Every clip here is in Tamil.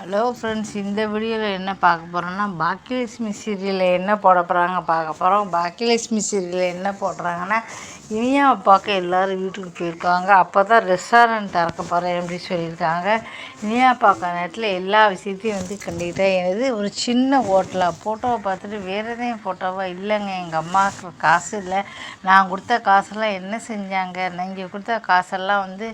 ஹலோ ஃப்ரெண்ட்ஸ் இந்த வீடியோவில் என்ன பார்க்க போகிறோன்னா பாக்கியலட்சுமி சீரியலில் என்ன போட போகிறாங்க பார்க்க போகிறோம் பாக்கியலட்சுமி சீரியலில் என்ன போடுறாங்கன்னா இனியா பார்க்க எல்லோரும் வீட்டுக்கு போயிருக்காங்க. அப்போ தான் ரெஸ்டாரண்ட் திறக்க போகிறேன் அப்படி சொல்லியிருக்காங்க. இனியா பார்க்க நேரத்தில் எல்லா விஷயத்தையும் வந்து கண்டிப்பாக எனது ஒரு சின்ன ஹோட்டலாக ஃபோட்டோவை பார்த்துட்டு வேறு எதையும் ஃபோட்டோவாக இல்லைங்க. எங்கள் அம்மாவுக்கு காசு இல்லை. நான் கொடுத்த காசெல்லாம் என்ன செஞ்சாங்க? நீங்கள் கொடுத்த காசெல்லாம் வந்து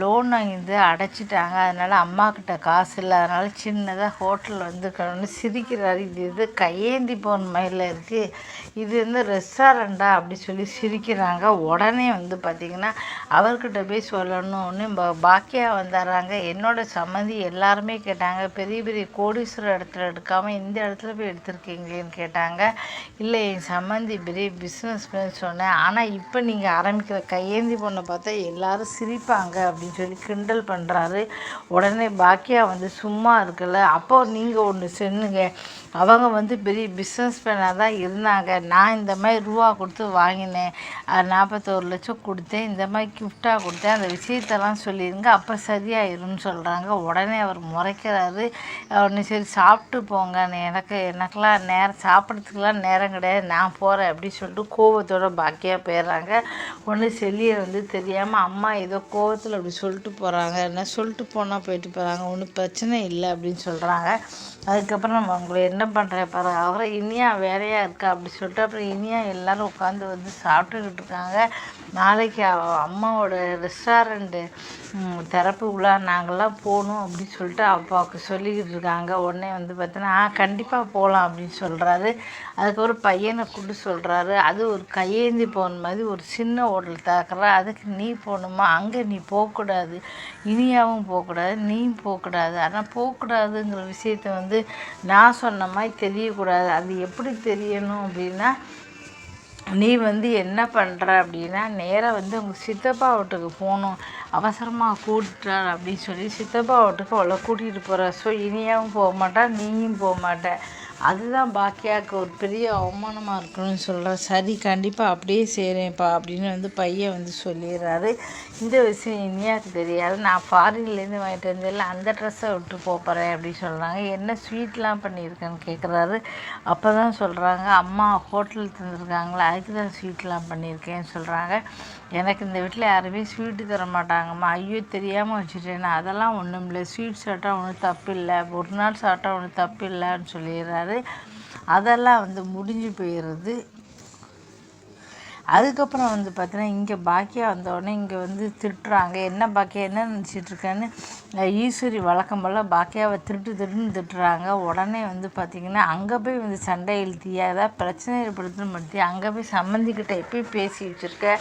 லோன் வாங்கி அடைச்சிட்டாங்க. அதனால் அம்மாக்கிட்ட காசு இல்லை. அதனால் சின்னதாக ஹோட்டல் வந்து சிரிக்கிறார். சிரிக்கிறாரு இது இது கையேந்தி போன மயில் இருக்குது இது வந்து ரெஸ்டாரண்ட்டா அப்படி சொல்லி சிரிக்கிறாங்க. உடனே வந்து பார்த்திங்கன்னா அவர்கிட்ட போய் சொல்லணும்னு பாக்கியா வந்துடுறாங்க என்னோட சம்மந்தி எல்லாருமே கேட்டாங்க. பெரிய பெரிய கோடீஸ்வரர் இடத்துல எடுக்காமல் இந்த இடத்துல போய் எடுத்திருக்கீங்களேன்னு கேட்டாங்க. இல்லை என் சம்மந்தி பெரிய பிஸ்னஸ் சொன்னேன். ஆனால் இப்போ நீங்கள் ஆரம்பிக்கிற கையேந்தி பொண்ணை பார்த்தா எல்லோரும் சிரிப்பாங்க அப்படின்னு சொல்லி கிண்டல் பண்ணுறாரு உடனே பாக்கியா வந்து சும்மா இருக்குல்ல? அப்போ நீங்கள் ஒன்று சொன்னுங்க அவங்க வந்து பெரிய பிஸ்னஸ் மேனாக தான் இருந்தாங்க. நான் இந்த மாதிரி ரூபா கொடுத்து வாங்கினேன். நாற்பத்தோரு லட்சம் கொடுத்தேன். இந்த மாதிரி கிஃப்டாக கொடுத்தேன். அந்த விஷயத்தெல்லாம் சொல்லிடுங்க அப்போ சரியாயிரும்னு சொல்கிறாங்க உடனே அவர் முறைக்கிறாரு. உடனே சரி சாப்பிட்டு போங்க எனக்கு எனக்கெல்லாம் நேரம் சாப்பிட்றதுக்கெலாம் நேரம் கிடையாது. நான் போகிறேன் அப்படின்னு சொல்லிட்டு கோவத்தோட பாக்கியாக போயிடுறாங்க. ஒன்று செல்லியை வந்து தெரியாமல் அம்மா ஏதோ கோவத்தில் அப்படி சொல்லிட்டு போகிறாங்க என்ன சொல்லிட்டு போனால் போயிட்டு போகிறாங்க ஒன்றும் பிரச்சனை இல்லை அப்படின்னு சொல்கிறாங்க அதுக்கப்புறம் நம்ம அவங்கள என்ன பண்ணுறேன் பாரு அவரை இனியா வேலையாக இருக்கா அப்படி சொல்லிட்டு அப்புறம் இனியா எல்லோரும் உட்காந்து வந்து சாப்பிட்டுக்கிட்டு இருக்காங்க. நாளைக்கு அம்மாவோட ரெஸ்டாரண்ட்டு திறப்பு உள்ளா நாங்கள்லாம் போகணும் அப்படின்னு சொல்லிட்டு அப்பாவுக்கு சொல்லிக்கிட்டு இருக்காங்க. உடனே வந்து பார்த்தோன்னா ஆ கண்டிப்பாக போகலாம் அப்படின்னு சொல்கிறாரு அதுக்கப்புறம் பையனை கொண்டு சொல்கிறாரு அது ஒரு கையேந்தி போன மாதிரி ஒரு சின்ன ஹோட்டல் தாக்குறா. அதுக்கு நீ போகணுமா? அங்கே நீ போகக்கூடாது. இனியாவும் போகக்கூடாது. நீயும் போகக்கூடாது. ஆனால் போகக்கூடாதுங்கிற விஷயத்த வந்து நான் சொன்ன மாதிரி தெரியக்கூடாது. அது எப்படி தெரியணும் அப்படின்னா நீ வந்து என்ன பண்ணுற அப்படின்னா நேராக வந்து உங்கள் சித்தப்பா வீட்டுக்கு போகணும். அவசரமாக கூப்பிட்டார் அப்படின்னு சொல்லி சித்தப்பா வீட்டுக்கு அவ்வளோ கூட்டிகிட்டு போகிற ஸோ இனியாவும் போக மாட்டேன் நீயும் போக மாட்டேன் அதுதான் பாக்கியாவுக்கு ஒரு பெரிய அவமானமாக இருக்கணும்னு சொல்கிறேன் சரி கண்டிப்பாக அப்படியே செய்கிறேன்ப்பா அப்படின்னு வந்து பையன் வந்து சொல்லிடுறாரு. இந்த விஷயம் இனியாவுக்கு தெரியாது. நான் ஃபாரின்லேருந்து வாங்கிட்டு வந்ததில்ல அந்த ட்ரெஸ்ஸை விட்டு போகிறேன் அப்படின்னு சொல்கிறாங்க என்ன ஸ்வீட்லாம் பண்ணியிருக்கேன்னு கேட்குறாரு அப்போ தான் சொல்கிறாங்க அம்மா ஹோட்டல் தந்துருக்காங்களா? அதுக்கு தான் ஸ்வீட்லாம் பண்ணியிருக்கேன்னு சொல்கிறாங்க எனக்கு இந்த வீட்டில் யாருமே ஸ்வீட்டு தர மாட்டாங்கம்மா. ஐயோ தெரியாமல் வச்சுட்டேன். அதெல்லாம் ஒன்றும் இல்லை ஸ்வீட் சாப்பிட்டா ஒன்றும் தப்பு இல்லை ஒரு நாள் சாப்பிட்டா ஒன்றும் தப்பு இல்லைன்னு சொல்லிடுறாரு. அதெல்லாம் வந்து முடிஞ்சு போயிடுறது. அதுக்கப்புறம் வந்து பார்த்தீங்கன்னா இங்கே பாக்கியா வந்தோடனே இங்கே வந்து திட்டுறாங்க. என்ன பாக்கியா என்ன நினச்சிட்ருக்கேன்னு ஈஸ்வரி வழக்கம் போல் பாக்கியாவை திருட்டு திருட்டுன்னு திட்டுறாங்க. உடனே வந்து பார்த்திங்கன்னா அங்கே போய் வந்து சண்டை இழுத்தியா ஏதாவது பிரச்சனை ஏற்படுத்தணும் பற்றி அங்கே போய் சம்மந்திக்கிட்ட எப்பயும் பேசி வச்சுருக்க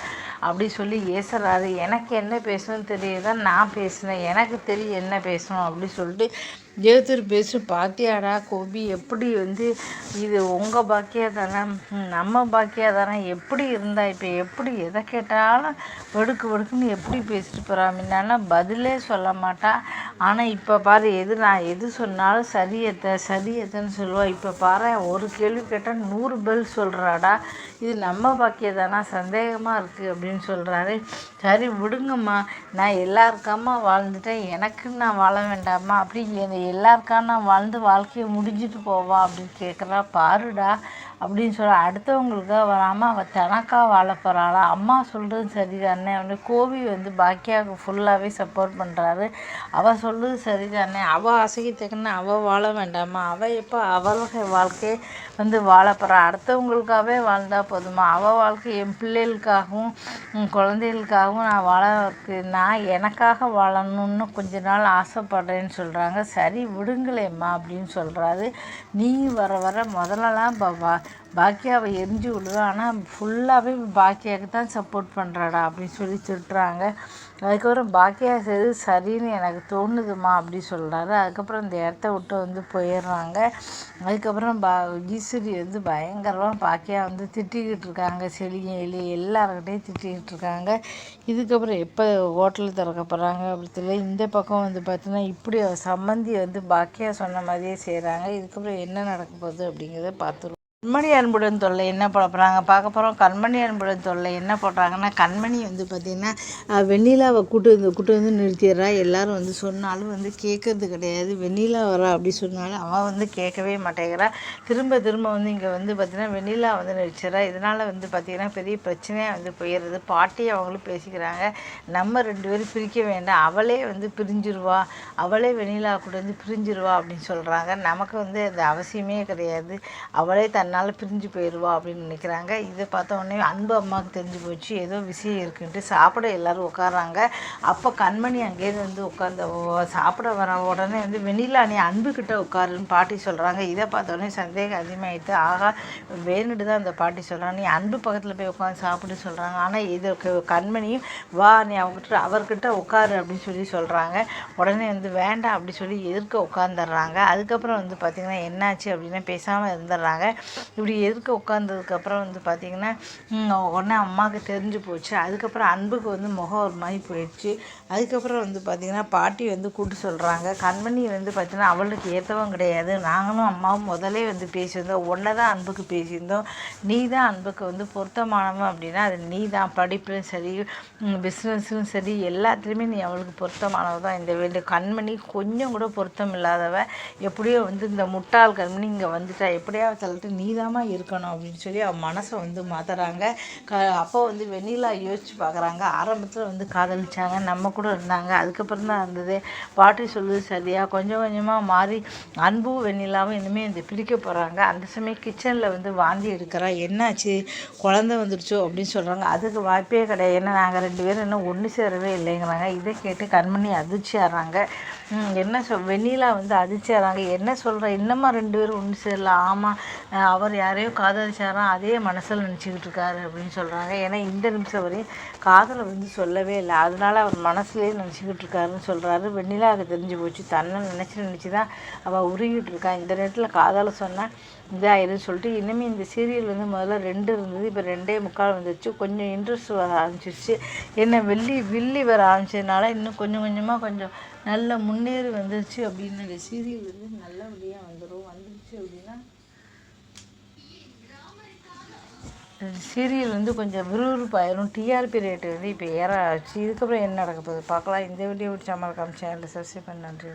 அப்படி சொல்லி ஏசுறாரு. எனக்கு என்ன பேசணும்னு தெரியுதான் நான் பேசினேன். எனக்கு தெரியும் என்ன பேசணும் அப்படி சொல்லிட்டு ஜெயத்தூர் பேசு பாத்தியாடா கோபி எப்படி வந்து இது உங்கள் பாக்கியாதானே நம்ம பாக்கியாதானே எப்படி இருந்தா இப்போ எப்படி எதை கேட்டாலும் வெடுக்கு வெடுக்குன்னு எப்படி பேசிட்டு போகிறா முன்னாலாம் பதிலே சொல்ல மாட்டா. ஆனால் இப்போ பாரு எது நான் எது சொன்னாலும் சரியத்தை சரியத்தைன்னு சொல்லுவாள் இப்போ பாரு ஒரு கேள்வி கேட்டால் நூறு பதில் சொல்கிறாடா இது நம்ம பாக்கியதானா? சந்தேகமாக இருக்குது அப்படின்னு சொல்கிறாரு சரி விடுங்கம்மா. நான் எல்லாருக்காமா வாழ்ந்துட்டேன். எனக்குன்னு நான் வாழ வேண்டாமா அப்படி எல்லாருக்கா நான் வாழ்ந்து வாழ்க்கையை முடிஞ்சிட்டு போவா அப்படின்னு கேட்குறா பாருடா. அப்படின்னு சொல்ல அடுத்தவங்களுக்காக வராமல் அவள் தனக்காக வாழ போகிறாளா அம்மா சொல்கிறது சரி தானே அப்படின்னு கோவி வந்து பாக்கியாவுக்கு ஃபுல்லாகவே சப்போர்ட் பண்ணுறாரு அவள் சொல்கிறது சரி தானே அவள் அசைக்கு தக்கன அவள் வாழ வேண்டாமா? அவள் எப்போ அவளுடைய வாழ்க்கையை வந்து வாழ போகிறா அடுத்தவங்களுக்காகவே வாழ்ந்தால் போதுமா? அவள் வாழ்க்கை என் பிள்ளைகளுக்காகவும் குழந்தைகளுக்காகவும் நான் வாழ நான் எனக்காக வாழணும்னு கொஞ்ச நாள் ஆசைப்படுறேன்னு சொல்கிறாங்க சரி விடுங்களேம்மா அப்படின்னு சொல்கிறாரு நீ வர வர முதல்லலாம் பாபா பாக்கியாவை எரிஞ்சு விடுவேன் ஆனால் ஃபுல்லாகவே பாக்கியாவுக்கு தான் சப்போர்ட் பண்ணுறாடா அப்படின்னு சொல்லி திட்டுறாங்க அதுக்கப்புறம் பாக்கியா செய்து சரின்னு எனக்கு தோணுதுமா அப்படி சொல்கிறாரு அதுக்கப்புறம் இந்த இடத்த விட்டு வந்து போயிடுறாங்க. அதுக்கப்புறம் பா ஈஸ்வரி வந்து பயங்கரமாக பாக்கியா வந்து திட்டிக்கிட்டு இருக்காங்க. செடியும் எலி எல்லாருக்கிட்டையும் திட்டிக்கிட்டு இருக்காங்க. இதுக்கப்புறம் எப்போ ஹோட்டல் திறக்க போகிறாங்க அப்படி தெரியல. இந்த பக்கம் வந்து பார்த்தீங்கன்னா இப்படி சம்மந்தி வந்து பாக்கியா சொன்ன மாதிரியே செய்கிறாங்க இதுக்கப்புறம் என்ன நடக்க போகுது அப்படிங்கிறத பார்த்துருவோம். கண்மணி அன்புடன் தொல்லை என்ன போட போகிறாங்க பார்க்க போகிறோம் கண்மணி அன்புடன் தொல்லை என்ன போடுறாங்கன்னா கண்மணி வந்து பார்த்திங்கன்னா வெண்ணிலாவை கூட்டு வந்து கூட்டு வந்து நிறுத்திடுறா. எல்லாரும் வந்து சொன்னாலும் வந்து கேட்கறது கிடையாது. வெண்ணிலா வரா அப்படி சொன்னாலும் அவன் வந்து கேட்கவே மாட்டேங்கிறா. திரும்ப திரும்ப வந்து இங்கே வந்து பார்த்திங்கன்னா வெண்ணிலா வந்து நிறுத்திடுறா. இதனால் வந்து பார்த்திங்கன்னா பெரிய பிரச்சனையாக வந்து போயிடுறது. பாட்டி அவங்களும் பேசிக்கிறாங்க. நம்ம ரெண்டு பேரும் பிரிக்க வேண்டாம். அவளே வந்து பிரிஞ்சிருவா. அவளே வெண்ணிலா கூட வந்து பிரிஞ்சிருவா அப்படின்னு சொல்கிறாங்க நமக்கு வந்து அது அவசியமே கிடையாது. அவளே அதனால் பிரிஞ்சு போயிடுவா அப்படின்னு நினைக்கிறாங்க. இதை பார்த்த உடனே அன்பு அம்மாவுக்கு தெரிஞ்சு போச்சு. ஏதோ விஷயம் இருக்குன்ட்டு சாப்பிட எல்லாரும் உட்காராங்க அப்போ கண்மணி அங்கேயிருந்து வந்து உட்காந்து சாப்பிட வர உடனே வந்து வெண்ணிலா நீ அன்புக்கிட்ட உட்காருன்னு பாட்டி சொல்கிறாங்க இதை பார்த்த உடனே சந்தேகம் அதிகமாகிட்டு ஆகா வேணுட்டு தான் அந்த பாட்டி சொல்கிறாங்க நீ அன்பு பக்கத்தில் போய் உட்காந்து சாப்பிட்டு சொல்கிறாங்க ஆனால் இதற்கு கண்மணியும் வா நீ அவர்கிட்ட அவர்கிட்ட உட்காரு அப்படின்னு சொல்லி சொல்கிறாங்க உடனே வந்து வேண்டாம் அப்படி சொல்லி எதிர்க்க உட்காந்துடுறாங்க அதுக்கப்புறம் வந்து பார்த்திங்கன்னா என்னாச்சு அப்படின்னா பேசாமல் இருந்துடுறாங்க. இப்படி எதிர்க்க உட்காந்ததுக்கப்புறம் வந்து பார்த்திங்கன்னா உடனே அம்மாவுக்கு தெரிஞ்சு போச்சு. அதுக்கப்புறம் அன்புக்கு வந்து முகம் ஒரு மாதிரி போயிடுச்சு. அதுக்கப்புறம் வந்து பார்த்திங்கன்னா பாட்டி வந்து கூட்டு சொல்கிறாங்க கண்மணி வந்து பார்த்திங்கன்னா அவளுக்கு ஏற்றவும் கிடையாது. நாங்களும் அம்மாவும் முதலே வந்து பேசியிருந்தோம். ஒன்றை தான் அன்புக்கு பேசியிருந்தோம். நீ தான் அன்புக்கு வந்து பொருத்தமானவன் அப்படின்னா அது நீ தான் படிப்பும் சரி பிஸ்னஸும் சரி எல்லாத்துலேயுமே நீ அவளுக்கு பொருத்தமானவ தான் இந்த வேண்டு கண்மணி கொஞ்சம் கூட பொருத்தம் இல்லாதவ எப்படியோ வந்து இந்த முட்டாள் கண்மணி இங்கே வந்துட்டா. எப்படியாவது நீதாம்மா இருக்கணும் அப்படின்னு சொல்லி அவன் மனசை வந்து மாத்துறாங்க. க அப்போ வந்து வெண்ணிலா யோசிச்சு பார்க்குறாங்க ஆரம்பத்தில் வந்து காதலிச்சாங்க. நம்ம கூட இருந்தாங்க. அதுக்கப்புறம் தான் இருந்தது. பாட்டி சொல்லுது சரியா கொஞ்சம் கொஞ்சமாக மாறி அன்பும் வெண்ணிலாவும் இனிமேல் இந்த பிரிக்க போகிறாங்க அந்த சமயம் கிச்சனில் வந்து வாந்தி எடுக்கிறா. என்னாச்சு? குழந்தை வந்துடுச்சோ அப்படின்னு சொல்கிறாங்க அதுக்கு வாய்ப்பே கிடையாது. ஏன்னா நாங்கள் ரெண்டு பேரும் இன்னும் ஒன்று சேரவே இல்லைங்கிறாங்க. இதை கேட்டு கண்மணி அதிர்ச்சி ஆடுறாங்க என்ன சொல் வெண்ணிலா வந்து அதிர்ச்சி என்ன சொல்கிற இன்னமா ரெண்டு பேரும் ஒன்று சேரலாம் ஆமாம் அவர் யாரையோ காதலிச்சாராம் அதே மனசில் நினச்சிக்கிட்டு இருக்காரு அப்படின்னு சொல்கிறாங்க ஏன்னா இந்த நிமிஷம் வரையும் காதலை வந்து சொல்லவே இல்லை. அதனால அவர் மனசுலேயே நினச்சிக்கிட்டு இருக்காருன்னு சொல்கிறாரு வெண்ணிலாவுக்கு தெரிஞ்சு போச்சு. தன்னை நினச்சி நினச்சி தான் அவள் உருகிட்டு இருக்கா. இந்த நேரத்தில் காதலை சொன்னால் இதாகிடும் சொல்லிட்டு இனிமேல் இந்த சீரியல் வந்து முதல்ல ரெண்டு இருந்தது இப்போ ரெண்டே முக்கால் வந்துச்சு கொஞ்சம் இன்ட்ரெஸ்ட் வர ஆரம்பிச்சிருச்சு. என்ன வெள்ளி வில்லி வர ஆரம்பிச்சதுனால இன்னும் கொஞ்சம் கொஞ்சமாக கொஞ்சம் நல்ல முன்னேறி வந்துருச்சு அப்படின்னு இந்த சீரியல் வந்து நல்லபடியாக வந்துடும் வந்துருச்சு அப்படின்னா சீரியல் வந்து கொஞ்சம் விறுவிறுப்பாயிரும். டிஆர்பி ரேட்டு வந்து இப்போ ஏற ஆச்சு இதுக்கப்புறம் என்ன நடக்க போகுது? பார்க்கலாம். இந்த வீடியோ பிடிச்சா மறக்காம சேனலை சப்ஸ்கிரைப் பண்ண நன்றி.